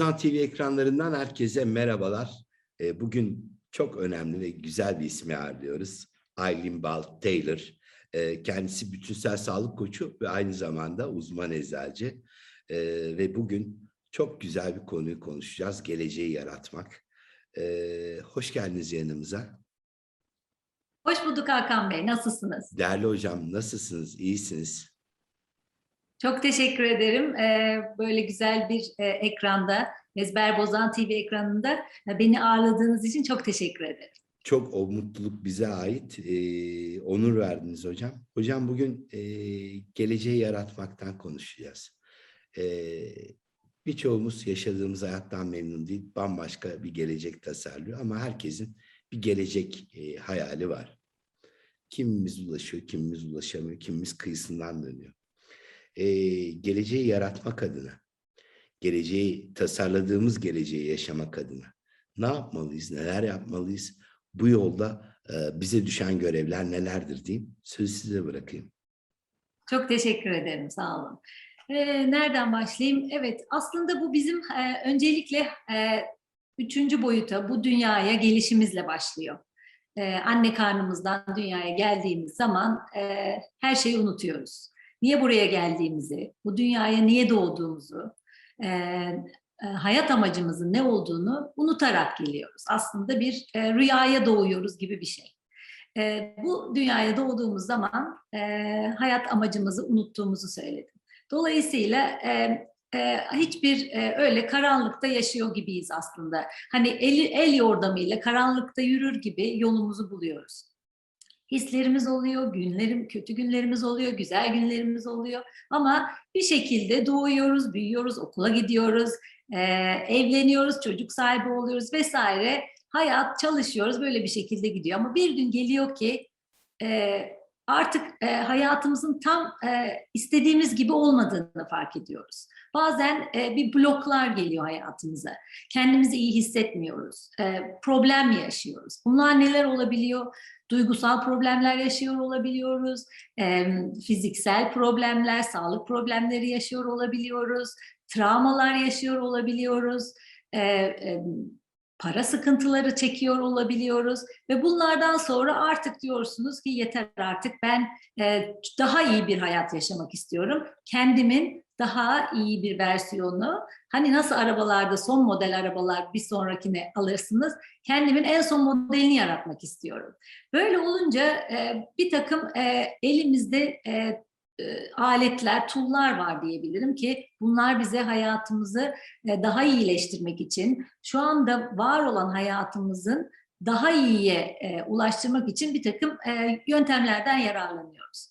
Bozan TV ekranlarından herkese merhabalar. Ee, Bugün çok önemli ve güzel bir ismi ağırlıyoruz. Aileen Bal Taylor. Ee, Kendisi bütünsel sağlık koçu ve aynı zamanda uzman eczacı. Ee, Ve bugün çok güzel bir konuyu konuşacağız. Geleceği yaratmak. Hoş geldiniz yanımıza. Hoş bulduk Hakan Bey. Nasılsınız? Değerli hocam nasılsınız? İyisiniz? Çok teşekkür ederim. Ee, böyle güzel bir e, ekranda, Ezber Bozan TV ekranında e, beni ağırladığınız için çok teşekkür ederim. Çok o mutluluk bize ait. Ee, onur verdiniz hocam. Hocam bugün e, geleceği yaratmaktan konuşacağız. Ee, birçoğumuz yaşadığımız hayattan memnun değil. Bambaşka bir gelecek tasarlıyor ama herkesin bir gelecek hayali var. Kimimiz ulaşıyor, kimimiz ulaşamıyor, kimimiz kıyısından dönüyor. Ee, geleceği yaratmak adına, geleceği tasarladığımız geleceği yaşamak adına ne yapmalıyız, neler yapmalıyız? Bu yolda e, bize düşen görevler nelerdir diyeyim. Sözü size bırakayım. Çok teşekkür ederim. Sağ olun. Ee, nereden başlayayım? Evet, aslında bu bizim e, öncelikle e, üçüncü boyuta, bu dünyaya gelişimizle başlıyor. E, anne karnımızdan dünyaya geldiğimiz zaman e, her şeyi unutuyoruz. Niye buraya geldiğimizi, bu dünyaya niye doğduğumuzu, e, e, hayat amacımızın ne olduğunu unutarak geliyoruz. Aslında bir e, rüyaya doğuyoruz gibi bir şey. E, bu dünyaya doğduğumuz zaman e, hayat amacımızı unuttuğumuzu söyledim. Dolayısıyla e, e, hiçbir e, öyle karanlıkta yaşıyor gibiyiz aslında. Hani el, el yordamıyla karanlıkta yürür gibi yolumuzu buluyoruz. Hislerimiz oluyor, günlerim, kötü günlerimiz oluyor, güzel günlerimiz oluyor. Ama bir şekilde doğuyoruz, büyüyoruz, okula gidiyoruz, e, evleniyoruz, çocuk sahibi oluyoruz vesaire. Hayat çalışıyoruz, böyle bir şekilde gidiyor. Ama bir gün geliyor ki e, artık e, hayatımızın tam e, istediğimiz gibi olmadığını fark ediyoruz. Bazen e, bir bloklar geliyor hayatımıza. Kendimizi iyi hissetmiyoruz. E, problem yaşıyoruz. Bunlar neler olabiliyor? Duygusal problemler yaşıyor olabiliyoruz. E, fiziksel problemler, sağlık problemleri yaşıyor olabiliyoruz. Travmalar yaşıyor olabiliyoruz. E, e, para sıkıntıları çekiyor olabiliyoruz ve bunlardan sonra artık diyorsunuz ki yeter artık ben e, daha iyi bir hayat yaşamak istiyorum. Kendimin daha iyi bir versiyonu hani nasıl arabalarda son model arabalar bir sonrakine alırsınız kendimin en son modelini yaratmak istiyorum. Böyle olunca e, bir takım e, elimizde e, aletler, tool'lar var diyebilirim ki bunlar bize hayatımızı daha iyileştirmek için, şu anda var olan hayatımızın daha iyiye ulaştırmak için bir takım yöntemlerden yararlanıyoruz.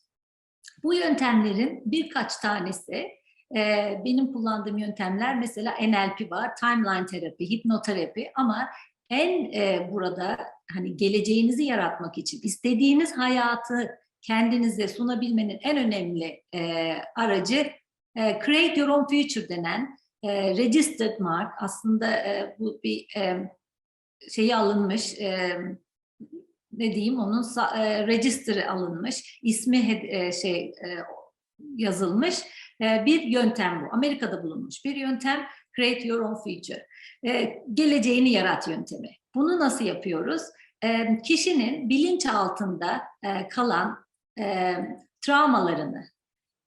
Bu yöntemlerin birkaç tanesi benim kullandığım yöntemler mesela NLP var, timeline terapi, hipnoterapi ama en burada hani geleceğinizi yaratmak için istediğiniz hayatı kendinize sunabilmenin en önemli e, aracı e, Create Your Own Future denen e, registered mark. Aslında e, bu bir e, şeyi alınmış, e, ne diyeyim onun e, register'ı alınmış, ismi e, şey e, yazılmış e, bir yöntem bu. Amerika'da bulunmuş bir yöntem Create Your Own Future. E, geleceğini yarat yöntemi. Bunu nasıl yapıyoruz? E, kişinin bilinç altında e, kalan e, travmalarını,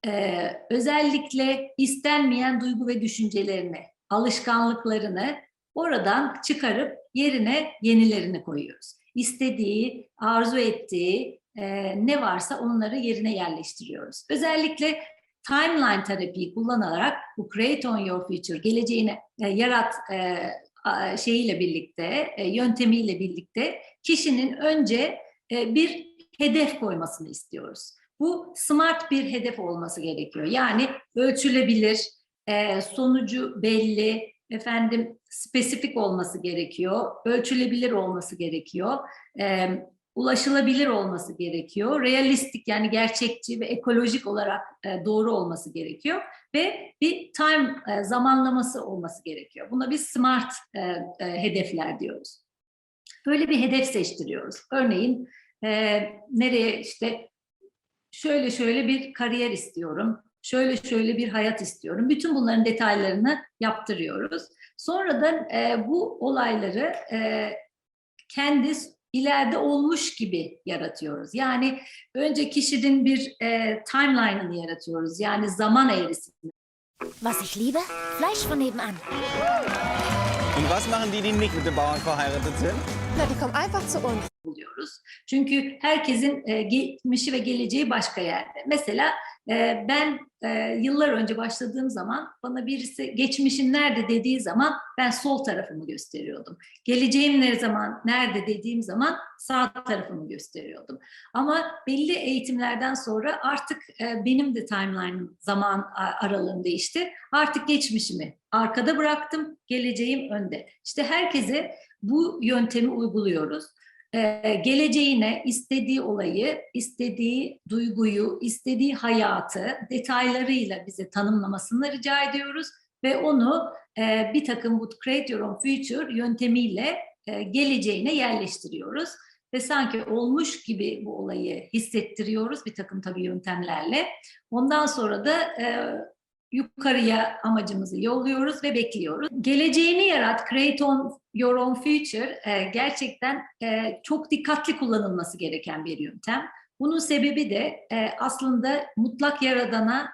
e, özellikle istenmeyen duygu ve düşüncelerini, alışkanlıklarını oradan çıkarıp yerine yenilerini koyuyoruz. İstediği, arzu ettiği ne varsa onları yerine yerleştiriyoruz. Özellikle timeline terapiyi kullanarak bu create on your future, geleceğini e, yarat e, şeyiyle birlikte, e, yöntemiyle birlikte kişinin önce e, bir hedef koymasını istiyoruz. Bu smart bir hedef olması gerekiyor. Yani ölçülebilir, e, sonucu belli, efendim spesifik olması gerekiyor, ölçülebilir olması gerekiyor, e, ulaşılabilir olması gerekiyor, realistik yani gerçekçi ve ekolojik olarak e, doğru olması gerekiyor ve bir time e, zamanlaması olması gerekiyor. Buna biz smart e, hedefler diyoruz. Böyle bir hedef seçtiriyoruz. Örneğin nereye işte şöyle şöyle bir kariyer istiyorum. şöyle şöyle bir hayat istiyorum. Bütün bunların detaylarını yaptırıyoruz. Sonradan e, bu olayları kendi ileride olmuş gibi yaratıyoruz. Yani önce kişinin bir e, timeline'ını yaratıyoruz. Yani zaman eğrisini. Was ich liebe? Fleisch von nebenan. Und was machen die, die nicht mit dem Bauern verheiratet sind? Na, die kommen einfach zu uns. buluyoruz. Çünkü herkesin e, geçmişi ve geleceği başka yerde. Mesela e, ben e, yıllar önce başladığım zaman bana birisi geçmişin nerede dediği zaman ben sol tarafımı gösteriyordum. Geleceğim ne zaman nerede dediğim zaman sağ tarafımı gösteriyordum. Ama belli eğitimlerden sonra artık e, benim de timeline'ım zaman aralığım değişti. Artık geçmişimi arkada bıraktım, geleceğim önde. İşte herkese bu yöntemi uyguluyoruz e, geleceğine istediği olayı, istediği duyguyu, istediği hayatı detaylarıyla bize tanımlamasını rica ediyoruz ve onu e, bir takım bu Create Your Own Future yöntemiyle e, geleceğine yerleştiriyoruz ve sanki olmuş gibi bu olayı hissettiriyoruz bir takım tabii yöntemlerle. Ondan sonra da e, yukarıya amacımızı yolluyoruz ve bekliyoruz. Geleceğini yarat, create on your own future e, gerçekten e, çok dikkatli kullanılması gereken bir yöntem. Bunun sebebi de e, aslında mutlak yaradana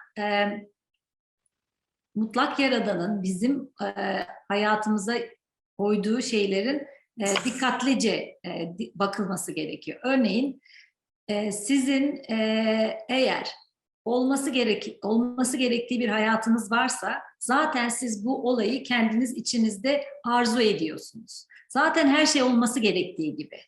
mutlak yaradanın bizim hayatımıza koyduğu şeylerin dikkatlice di- bakılması gerekiyor. Örneğin sizin eğer olması gerek olması gerektiği bir hayatınız varsa zaten siz bu olayı kendiniz içinizde arzu ediyorsunuz. Zaten her şey olması gerektiği gibi.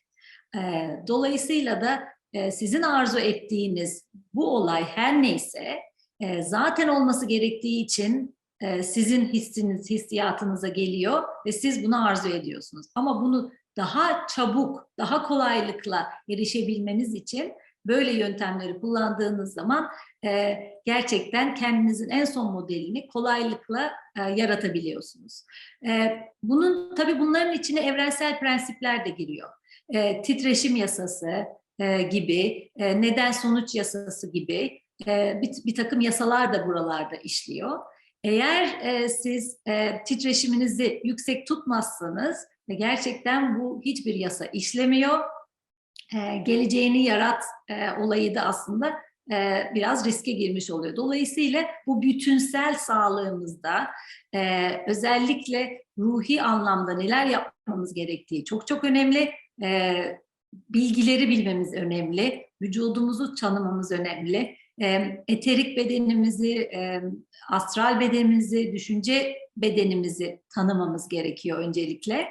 Ee, dolayısıyla da e, sizin arzu ettiğiniz bu olay her neyse e, zaten olması gerektiği için e, sizin hissiniz, hissiyatınıza geliyor ve siz bunu arzu ediyorsunuz. Ama bunu daha çabuk, daha kolaylıkla erişebilmeniz için böyle yöntemleri kullandığınız zaman e, gerçekten kendinizin en son modelini kolaylıkla e, yaratabiliyorsunuz. E, bunun tabii bunların içine evrensel prensipler de giriyor. E, titreşim yasası e, gibi, e, neden sonuç yasası gibi e, bir, bir takım yasalar da buralarda işliyor. Eğer e, siz e, titreşiminizi yüksek tutmazsanız ve gerçekten bu hiçbir yasa işlemiyor. E, geleceğini yarat e, olayı da aslında e, biraz riske girmiş oluyor. Dolayısıyla bu bütünsel sağlığımızda e, özellikle ruhi anlamda neler yapmamız gerektiği çok çok önemli. E, bilgileri bilmemiz önemli. Vücudumuzu tanımamız önemli. Eterik bedenimizi, astral bedenimizi, düşünce bedenimizi tanımamız gerekiyor öncelikle.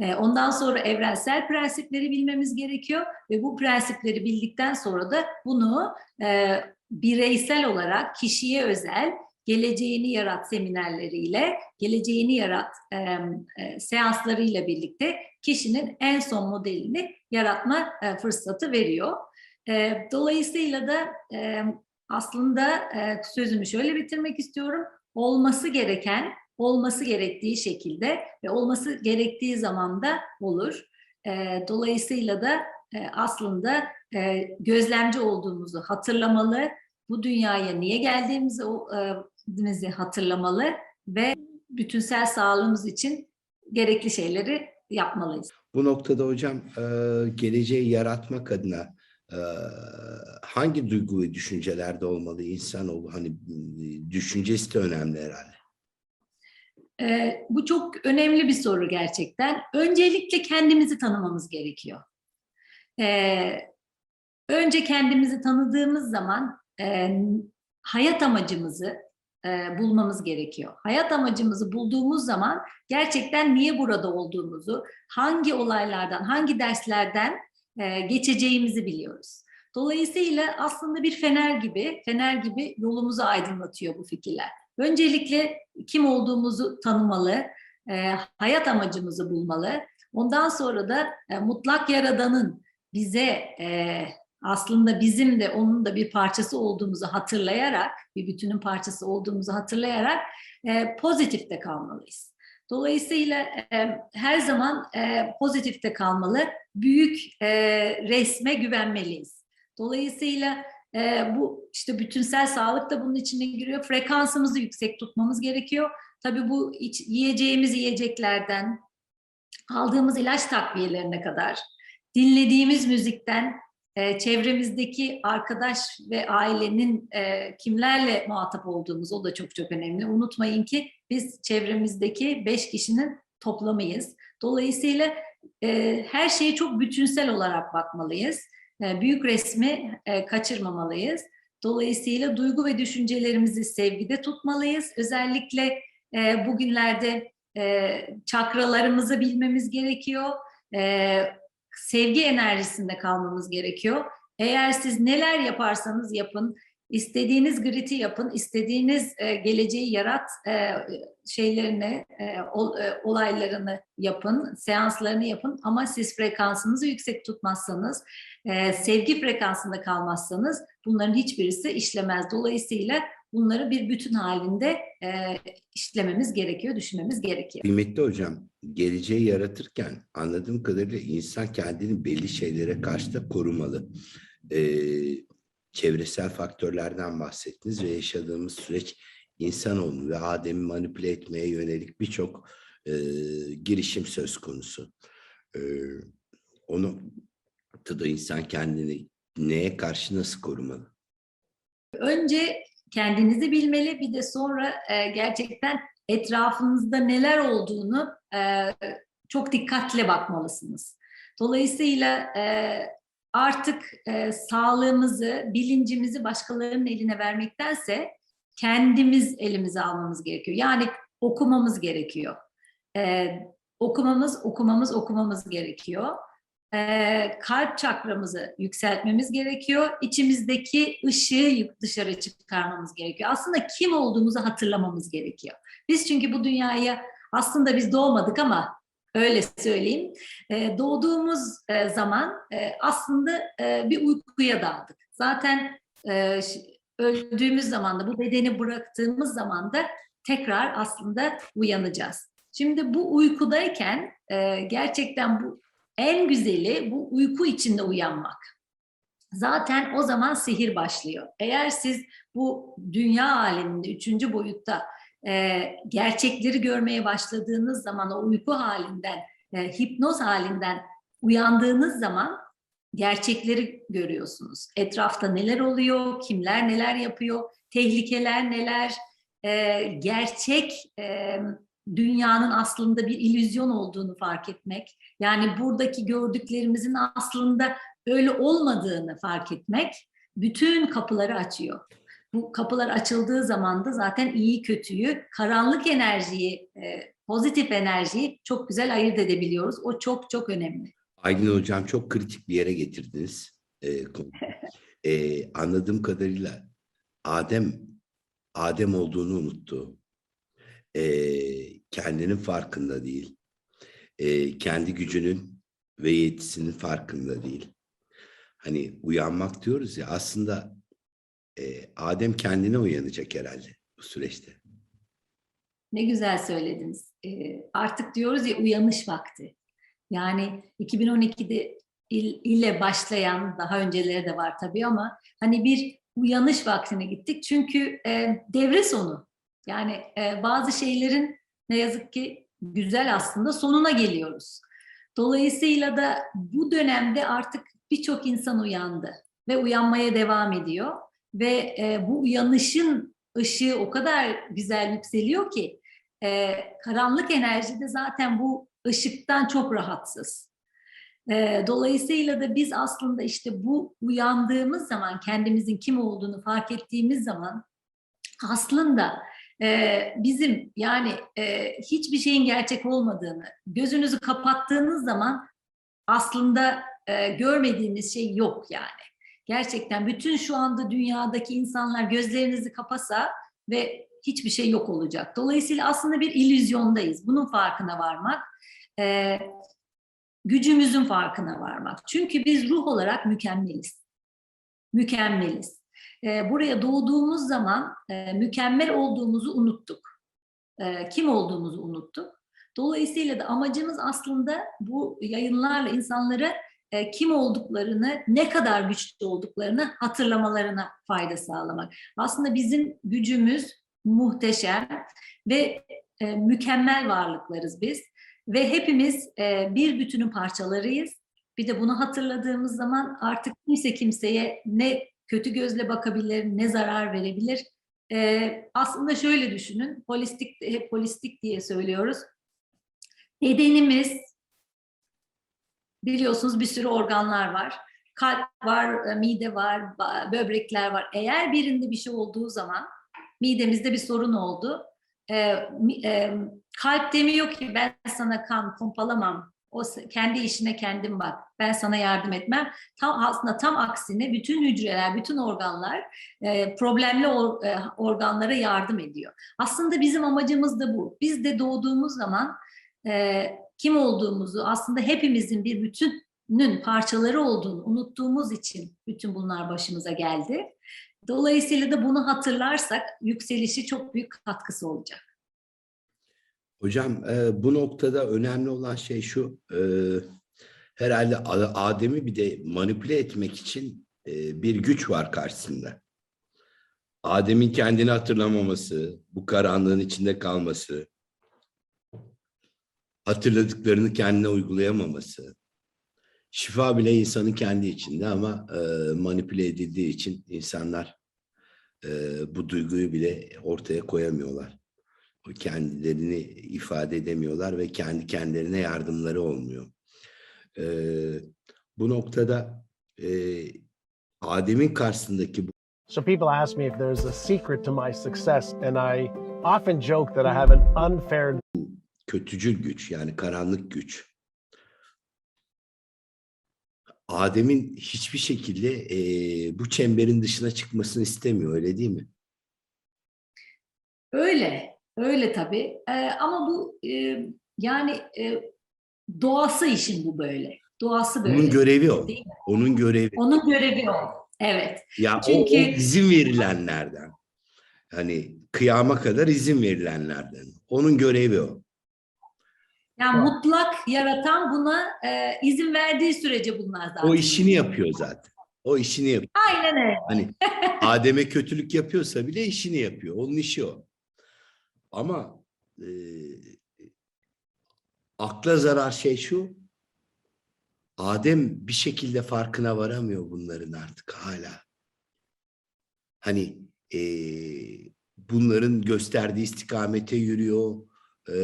E, Ondan sonra evrensel prensipleri bilmemiz gerekiyor ve bu prensipleri bildikten sonra da bunu e, bireysel olarak kişiye özel geleceğini yarat seminerleriyle, geleceğini yarat e, e, seanslarıyla birlikte kişinin en son modelini yaratma e, fırsatı veriyor. E, dolayısıyla da aslında e, sözümü şöyle bitirmek istiyorum. Olması gereken, olması gerektiği şekilde ve olması gerektiği zamanda olur. E, dolayısıyla da e, aslında e, gözlemci olduğumuzu hatırlamalı, bu dünyaya niye geldiğimizi e, hatırlamalı ve bütünsel sağlığımız için gerekli şeyleri yapmalıyız. Bu noktada hocam e, geleceği yaratmak adına e, hangi duygu ve düşüncelerde olmalı insanoğlu? Hani düşüncesi de önemli herhalde. Ee, bu çok önemli bir soru gerçekten. Öncelikle kendimizi tanımamız gerekiyor. Ee, önce kendimizi tanıdığımız zaman e, hayat amacımızı e, bulmamız gerekiyor. Hayat amacımızı bulduğumuz zaman gerçekten niye burada olduğumuzu, hangi olaylardan, hangi derslerden e, geçeceğimizi biliyoruz. Dolayısıyla aslında bir fener gibi, fener gibi yolumuzu aydınlatıyor bu fikirler. Öncelikle kim olduğumuzu tanımalı, e, hayat amacımızı bulmalı. Ondan sonra da e, mutlak yaradanın bize e, aslında bizim de onun da bir parçası olduğumuzu hatırlayarak, bir bütünün parçası olduğumuzu hatırlayarak e, pozitifte kalmalıyız. Dolayısıyla e, her zaman e, pozitifte kalmalı, büyük e, resme güvenmeliyiz. Dolayısıyla E, bu işte bütünsel sağlık da bunun içine giriyor. Frekansımızı yüksek tutmamız gerekiyor. Tabii bu iç, yiyeceğimiz yiyeceklerden, aldığımız ilaç takviyelerine kadar, dinlediğimiz müzikten, e, çevremizdeki arkadaş ve ailenin e, kimlerle muhatap olduğumuz o da çok çok önemli. Unutmayın ki biz çevremizdeki beş kişinin toplamıyız. Dolayısıyla e, her şeye çok bütünsel olarak bakmalıyız. E, büyük resmi e, kaçırmamalıyız. Dolayısıyla duygu ve düşüncelerimizi sevgide tutmalıyız. Özellikle e, bugünlerde çakralarımızı bilmemiz gerekiyor. Sevgi enerjisinde kalmamız gerekiyor. Eğer siz neler yaparsanız yapın, istediğiniz griti yapın, istediğiniz geleceği yarat şeylerini, ol, olaylarını yapın, seanslarını yapın ama siz frekansınızı yüksek tutmazsanız, e, sevgi frekansında kalmazsanız bunların hiçbirisi işlemez. Dolayısıyla bunları bir bütün halinde e, işlememiz gerekiyor, düşünmemiz gerekiyor. Kıymetli hocam, geleceği yaratırken anladığım kadarıyla insan kendini belli şeylere karşı da korumalı. Ee, çevresel faktörlerden bahsettiniz ve yaşadığımız süreç insanoğlu ve Adem'i manipüle etmeye yönelik birçok e, girişim söz konusu. Ee, onu da insan kendini neye karşı nasıl korumalı? Önce kendinizi bilmeli bir de sonra e, gerçekten etrafınızda neler olduğunu e, çok dikkatle bakmalısınız. Dolayısıyla e, artık e, sağlığımızı, bilincimizi başkalarının eline vermektense kendimiz elimize almamız gerekiyor. Yani okumamız gerekiyor. E, okumamız, okumamız, okumamız gerekiyor. E, kalp çakramızı yükseltmemiz gerekiyor. İçimizdeki ışığı dışarı çıkarmamız gerekiyor. Aslında kim olduğumuzu hatırlamamız gerekiyor. Biz çünkü bu dünyaya aslında biz doğmadık ama öyle söyleyeyim. E, doğduğumuz e, zaman e, aslında e, bir uykuya daldık. Zaten e, öldüğümüz zaman da bu bedeni bıraktığımız zaman da tekrar aslında uyanacağız. Şimdi bu uykudayken e, gerçekten bu en güzeli bu uyku içinde uyanmak. Zaten o zaman sihir başlıyor. Eğer siz bu dünya aleminde üçüncü boyutta e, gerçekleri görmeye başladığınız zaman o uyku halinden, e, hipnoz halinden uyandığınız zaman gerçekleri görüyorsunuz. Etrafta neler oluyor, kimler neler yapıyor, tehlikeler neler, e, gerçek e, dünyanın aslında bir illüzyon olduğunu fark etmek, yani buradaki gördüklerimizin aslında öyle olmadığını fark etmek bütün kapıları açıyor. Bu kapılar açıldığı zaman da zaten iyi kötüyü, karanlık enerjiyi, e, pozitif enerjiyi çok güzel ayırt edebiliyoruz. O çok çok önemli. Aydın Hocam çok kritik bir yere getirdiniz. Ee. Ee, anladığım kadarıyla Adem Adem olduğunu unuttu. Ee, kendinin farkında değil. Ee, kendi gücünün ve yetisinin farkında değil. Hani uyanmak diyoruz ya aslında e, Adem kendine uyanacak herhalde bu süreçte. Ne güzel söylediniz. E, artık diyoruz ya uyanış vakti. Yani 2012'de il, ile başlayan daha önceleri de var tabii ama hani bir uyanış vaktine gittik. Çünkü e, devre sonu. Yani e, bazı şeylerin ne yazık ki güzel aslında sonuna geliyoruz. Dolayısıyla da bu dönemde artık birçok insan uyandı ve uyanmaya devam ediyor. Ve e, bu uyanışın ışığı o kadar güzel yükseliyor ki e, karanlık enerjide zaten bu ışıktan çok rahatsız. E, dolayısıyla da biz aslında işte bu uyandığımız zaman kendimizin kim olduğunu fark ettiğimiz zaman aslında e, bizim yani e, hiçbir şeyin gerçek olmadığını gözünüzü kapattığınız zaman aslında e, görmediğiniz şey yok yani. Gerçekten bütün şu anda dünyadaki insanlar gözlerinizi kapasa ve hiçbir şey yok olacak. Dolayısıyla aslında bir illüzyondayız. Bunun farkına varmak, e, gücümüzün farkına varmak. Çünkü biz ruh olarak mükemmeliz. Mükemmeliz. E, buraya doğduğumuz zaman e, mükemmel olduğumuzu unuttuk. E, kim olduğumuzu unuttuk. Dolayısıyla da amacımız aslında bu yayınlarla insanları e, kim olduklarını, ne kadar güçlü olduklarını hatırlamalarına fayda sağlamak. Aslında bizim gücümüz muhteşem ve e, mükemmel varlıklarız biz ve hepimiz e, bir bütünün parçalarıyız. Bir de bunu hatırladığımız zaman artık kimse kimseye ne kötü gözle bakabilir, ne zarar verebilir. E, aslında şöyle düşünün, holistik, hep holistik diye söylüyoruz. Bedenimiz, biliyorsunuz bir sürü organlar var. Kalp var, e, mide var, böbrekler var. Eğer birinde bir şey olduğu zaman, midemizde bir sorun oldu, e, mi- e, kalp demiyor ki ben sana kan pompalamam, o kendi işine kendin bak, ben sana yardım etmem. Tam aslında tam aksine bütün hücreler, bütün organlar e, problemli or- e, organlara yardım ediyor. Aslında bizim amacımız da bu. Biz de doğduğumuz zaman e, kim olduğumuzu, aslında hepimizin bir bütünün parçaları olduğunu unuttuğumuz için bütün bunlar başımıza geldi. Dolayısıyla da bunu hatırlarsak yükselişi çok büyük katkısı olacak. Hocam e, bu noktada önemli olan şey şu. e, herhalde Adem'i bir de manipüle etmek için e, bir güç var karşısında. Adem'in kendini hatırlamaması, bu karanlığın içinde kalması, hatırladıklarını kendine uygulayamaması. Şifa bile insanın kendi içinde ama e, manipüle edildiği için insanlar e, bu duyguyu bile ortaya koyamıyorlar. Kendilerini ifade edemiyorlar ve kendi kendilerine yardımları olmuyor. E, bu noktada e, Adem'in karşısındaki bu So people ask me if there's a secret to my success, and I often joke that I have an unfair kötücül güç yani karanlık güç. Adem'in hiçbir şekilde eee, bu çemberin dışına çıkmasını istemiyor öyle değil mi? Öyle, öyle tabii. Ee, ama bu e, yani e, doğası işin bu böyle. Doğası böyle. Onun görevi o. Onun görevi. Onun görevi o. Evet. Ya o- Çünkü- o, izin verilenlerden. Hani kıyama kadar izin verilenlerden. Onun görevi o. Yani mutlak yaratan buna e, izin verdiği sürece bunlar zaten. O işini yapıyor zaten. O işini yapıyor. Aynen öyle. Hani Adem'e kötülük yapıyorsa bile işini yapıyor. Onun işi o. Ama e, akla zarar şey şu. Adem bir şekilde farkına varamıyor bunların artık hala. Hani e, bunların gösterdiği istikamete yürüyor. E,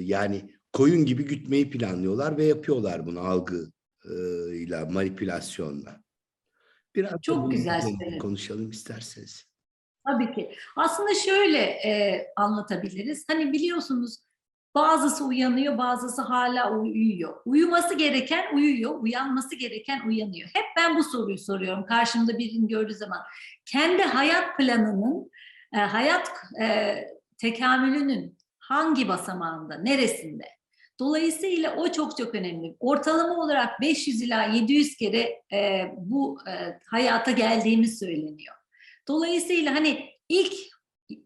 yani koyun gibi gütmeyi planlıyorlar ve yapıyorlar bunu algı e, ile manipülasyonla. Biraz Çok güzel konuşalım isterseniz. Tabii ki. Aslında şöyle e, anlatabiliriz. Hani biliyorsunuz bazısı uyanıyor, bazısı hala uyuyor. Uyuması gereken uyuyor, uyanması gereken uyanıyor. Hep ben bu soruyu soruyorum karşımda birini gördüğü zaman. Kendi hayat planının, e, hayat e, tekamülünün hangi basamağında, neresinde? Dolayısıyla o çok çok önemli. Ortalama olarak 500 ila 700 kere e, bu e, hayata geldiğimiz söyleniyor. Dolayısıyla hani ilk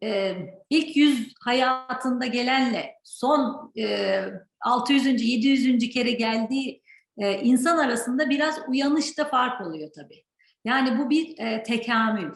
e, ilk yüz hayatında gelenle son e, 600. 700. kere geldiği e, insan arasında biraz uyanışta fark oluyor tabii. Yani bu bir e, tekamül.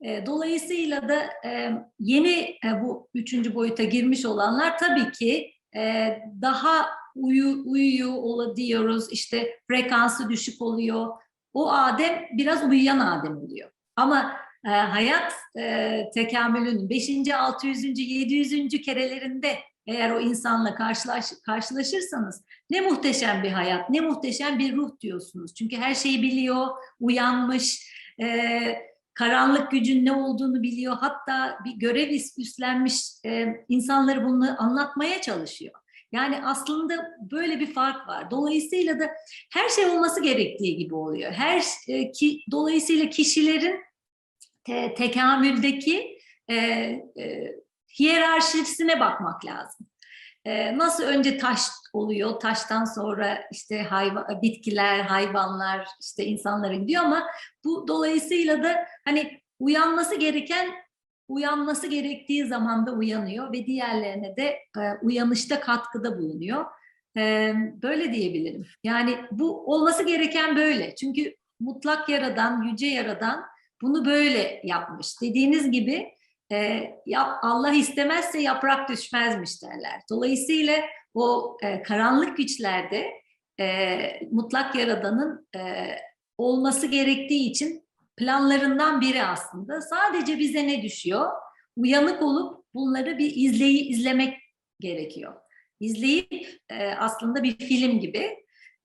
E, dolayısıyla da e, yeni e, bu üçüncü boyuta girmiş olanlar tabii ki e, daha uyu, uyuyor ola diyoruz. İşte frekansı düşük oluyor. O Adem biraz uyuyan Adem oluyor. Ama e, hayat e, tekamülünün 5. 600. 700. kerelerinde eğer o insanla karşılaş, karşılaşırsanız ne muhteşem bir hayat, ne muhteşem bir ruh diyorsunuz. Çünkü her şeyi biliyor, uyanmış, e, karanlık gücün ne olduğunu biliyor. Hatta bir görev üst- üstlenmiş e, insanları bunu anlatmaya çalışıyor. Yani aslında böyle bir fark var. Dolayısıyla da her şey olması gerektiği gibi oluyor. Her e, ki dolayısıyla kişilerin te, tekamüldeki e, e, hiyerarşisine bakmak lazım. E, nasıl önce taş oluyor, taştan sonra işte hayva, bitkiler, hayvanlar, işte insanlara gidiyor ama bu dolayısıyla da hani uyanması gereken uyanması gerektiği zamanda uyanıyor ve diğerlerine de e, uyanışta katkıda bulunuyor. Ee, böyle diyebilirim. Yani bu olması gereken böyle. Çünkü mutlak yaradan, yüce yaradan bunu böyle yapmış. Dediğiniz gibi e, yap, Allah istemezse yaprak düşmezmiş derler. Dolayısıyla o e, karanlık güçlerde e, mutlak yaradanın e, olması gerektiği için planlarından biri aslında. Sadece bize ne düşüyor? Uyanık olup bunları bir izleyi izlemek gerekiyor. İzleyip e, aslında bir film gibi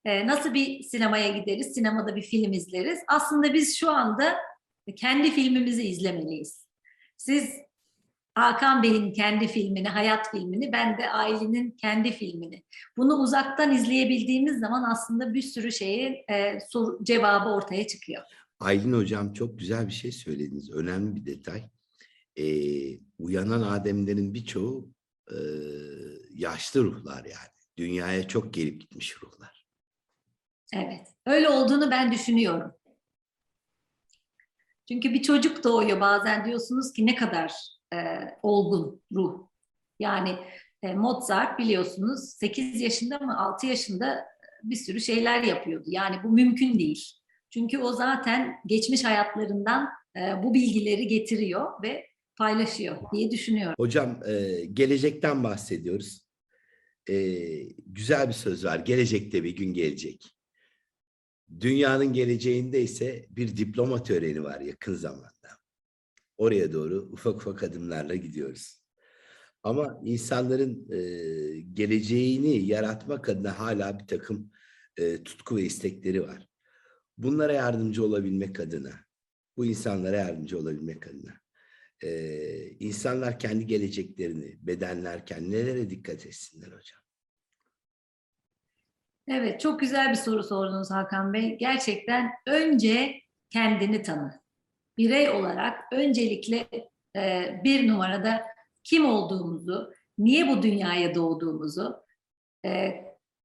e, nasıl bir sinemaya gideriz, sinemada bir film izleriz. Aslında biz şu anda kendi filmimizi izlemeliyiz. Siz Hakan Bey'in kendi filmini, hayat filmini, ben de ailenin kendi filmini. Bunu uzaktan izleyebildiğimiz zaman aslında bir sürü şeye e, soru, cevabı ortaya çıkıyor. Aylin Hocam çok güzel bir şey söylediniz. Önemli bir detay. Ee, uyanan Ademlerin birçoğu e, yaşlı ruhlar yani. Dünyaya çok gelip gitmiş ruhlar. Evet, öyle olduğunu ben düşünüyorum. Çünkü bir çocuk doğuyor bazen diyorsunuz ki ne kadar e, olgun ruh. Yani e, Mozart biliyorsunuz 8 yaşında mı 6 yaşında bir sürü şeyler yapıyordu. Yani bu mümkün değil. Çünkü o zaten geçmiş hayatlarından e, bu bilgileri getiriyor ve paylaşıyor diye düşünüyorum. Hocam e, gelecekten bahsediyoruz. E, güzel bir söz var. Gelecekte bir gün gelecek. Dünyanın geleceğinde ise bir diploma töreni var yakın zamanda. Oraya doğru ufak ufak adımlarla gidiyoruz. Ama insanların e, geleceğini yaratmak adına hala bir takım e, tutku ve istekleri var. Bunlara yardımcı olabilmek adına, bu insanlara yardımcı olabilmek adına e, insanlar kendi geleceklerini bedenlerken nelere dikkat etsinler hocam? Evet, çok güzel bir soru sordunuz Hakan Bey. Gerçekten önce kendini tanı. Birey olarak öncelikle e, bir numarada kim olduğumuzu, niye bu dünyaya doğduğumuzu, e,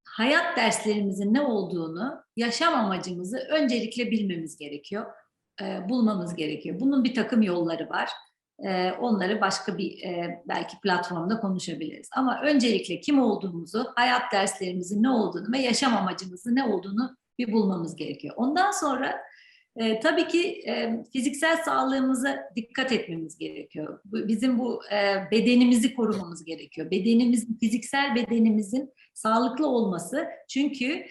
hayat derslerimizin ne olduğunu, yaşam amacımızı öncelikle bilmemiz gerekiyor, e, bulmamız gerekiyor. Bunun bir takım yolları var. Onları başka bir belki platformda konuşabiliriz. Ama öncelikle kim olduğumuzu, hayat derslerimizin ne olduğunu ve yaşam amacımızın ne olduğunu bir bulmamız gerekiyor. Ondan sonra tabii ki fiziksel sağlığımıza dikkat etmemiz gerekiyor. Bizim bu bedenimizi korumamız gerekiyor. Bedenimizin, fiziksel bedenimizin sağlıklı olması çünkü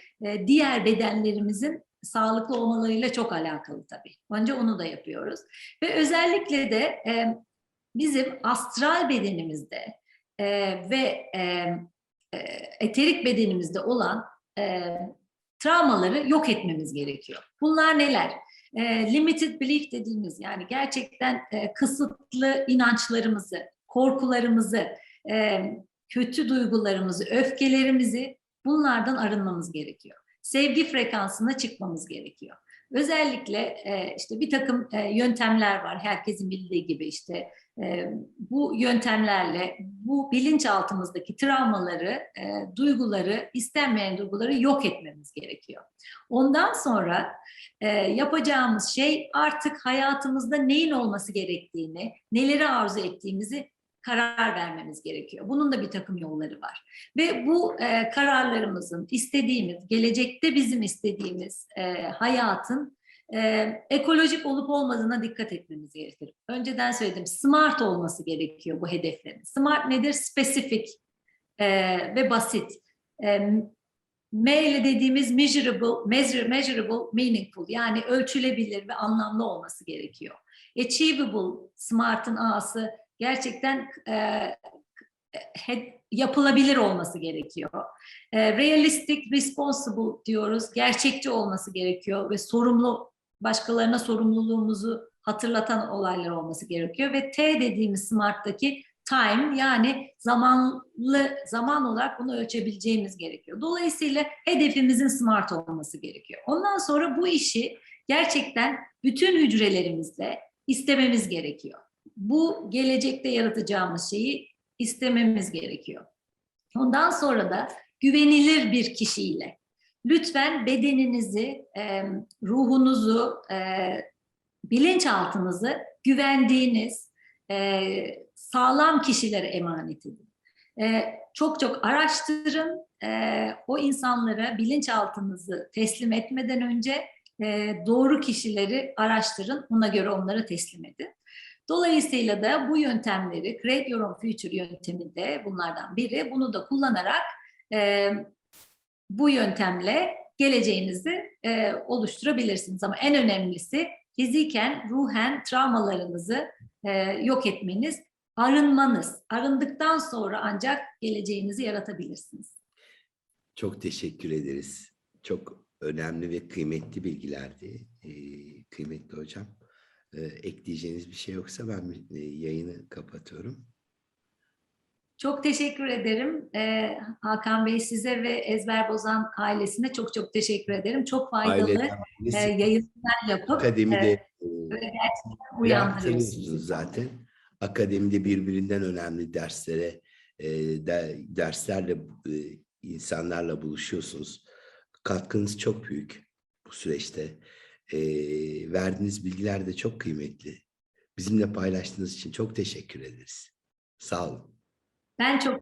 diğer bedenlerimizin sağlıklı olmalarıyla çok alakalı tabii. Önce onu da yapıyoruz. Ve özellikle de e, bizim astral bedenimizde e, ve e, eterik bedenimizde olan e, travmaları yok etmemiz gerekiyor. Bunlar neler? E, limited belief dediğimiz yani gerçekten e, kısıtlı inançlarımızı, korkularımızı, e, kötü duygularımızı, öfkelerimizi bunlardan arınmamız gerekiyor. Sevgi frekansına çıkmamız gerekiyor. Özellikle e, işte bir takım e, yöntemler var. Herkesin bildiği gibi işte e, bu yöntemlerle bu bilinçaltımızdaki travmaları, duyguları, istenmeyen duyguları yok etmemiz gerekiyor. Ondan sonra yapacağımız şey artık hayatımızda neyin olması gerektiğini, neleri arzu ettiğimizi karar vermemiz gerekiyor. Bunun da bir takım yolları var. Ve bu e, kararlarımızın istediğimiz, gelecekte bizim istediğimiz e, hayatın e, ekolojik olup olmadığına dikkat etmemiz gerekir. Önceden söyledim, smart olması gerekiyor bu hedeflerin. Smart nedir? Spesifik e, ve basit. E, M ile dediğimiz measurable, measure, measurable, meaningful yani ölçülebilir ve anlamlı olması gerekiyor. Achievable, smart'ın A'sı gerçekten e, yapılabilir olması gerekiyor. E, realistic, responsible diyoruz. Gerçekçi olması gerekiyor ve sorumlu, başkalarına sorumluluğumuzu hatırlatan olaylar olması gerekiyor. Ve T dediğimiz smart'taki time yani zamanlı zaman olarak bunu ölçebileceğimiz gerekiyor. Dolayısıyla hedefimizin smart olması gerekiyor. Ondan sonra bu işi gerçekten bütün hücrelerimizde istememiz gerekiyor bu gelecekte yaratacağımız şeyi istememiz gerekiyor. Ondan sonra da güvenilir bir kişiyle lütfen bedeninizi, ruhunuzu, e, bilinçaltınızı güvendiğiniz sağlam kişilere emanet edin. Çok çok araştırın. O insanlara bilinçaltınızı teslim etmeden önce doğru kişileri araştırın. Ona göre onlara teslim edin. Dolayısıyla da bu yöntemleri Create Your Own Future yönteminde bunlardan biri. Bunu da kullanarak e, bu yöntemle geleceğinizi e, oluşturabilirsiniz. Ama en önemlisi fiziken, ruhen travmalarınızı e, yok etmeniz, arınmanız. Arındıktan sonra ancak geleceğinizi yaratabilirsiniz. Çok teşekkür ederiz. Çok önemli ve kıymetli bilgilerdi. Ee, kıymetli hocam. Ee, ekleyeceğiniz bir şey yoksa ben e, yayını kapatıyorum. Çok teşekkür ederim Ee, Hakan Bey size ve Ezber Bozan ailesine çok çok teşekkür ederim. Çok faydalı e, yayınlar yapıp akademide e, e, uyandırıyorsunuz. zaten. Akademide birbirinden önemli derslere, e, de- derslerle, e, insanlarla buluşuyorsunuz. Katkınız çok büyük bu süreçte. E, verdiğiniz bilgiler de çok kıymetli. Bizimle paylaştığınız için çok teşekkür ederiz. Sağ olun. Ben çok